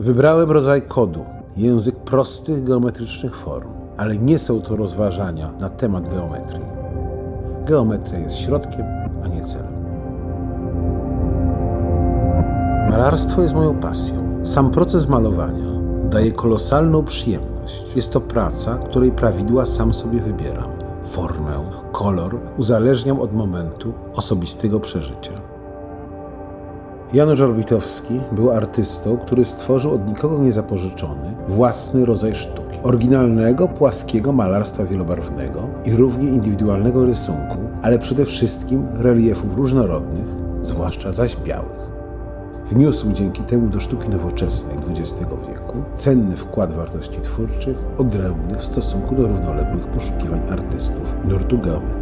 Wybrałem rodzaj kodu, język prostych geometrycznych form, ale nie są to rozważania na temat geometrii. Geometria jest środkiem, a nie celem. Malarstwo jest moją pasją. Sam proces malowania daje kolosalną przyjemność. Jest to praca, której prawidła sam sobie wybieram. Formę, kolor uzależniam od momentu osobistego przeżycia. Janusz Orbitowski był artystą, który stworzył od nikogo niezapożyczony własny rodzaj sztuki. Oryginalnego, płaskiego malarstwa wielobarwnego i równie indywidualnego rysunku, ale przede wszystkim reliefów różnorodnych, zwłaszcza zaś białych. Wniósł dzięki temu do sztuki nowoczesnej XX wieku cenny wkład wartości twórczych, odrębny w stosunku do równoległych poszukiwań artystów nurtu geometrii.